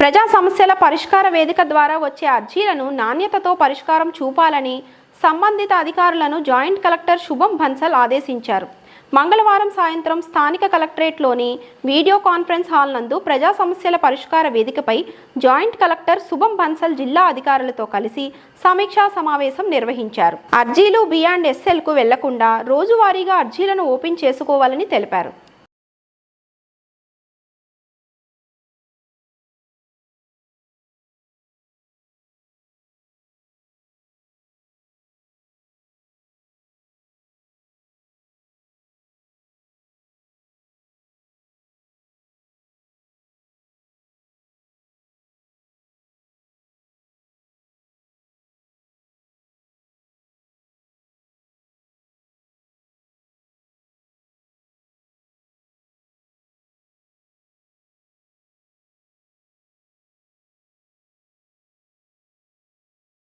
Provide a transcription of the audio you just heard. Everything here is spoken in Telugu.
ప్రజా సమస్యల పరిష్కార వేదిక ద్వారా వచ్చే అర్జీలను నాణ్యతతో పరిష్కారం చూపాలని సంబంధిత అధికారులను జాయింట్ కలెక్టర్ శుభం బన్సల్ ఆదేశించారు. మంగళవారం సాయంత్రం స్థానిక కలెక్టరేట్లోని వీడియో కాన్ఫరెన్స్ హాల్ నందు ప్రజా సమస్యల పరిష్కార వేదికపై జాయింట్ కలెక్టర్ శుభం బన్సల్ జిల్లా అధికారులతో కలిసి సమీక్షా సమావేశం నిర్వహించారు. అర్జీలు బియాండ్ ఎస్ఎల్కు వెళ్ళకుండా రోజువారీగా అర్జీలను ఓపెన్ చేసుకోవాలని తెలిపారు.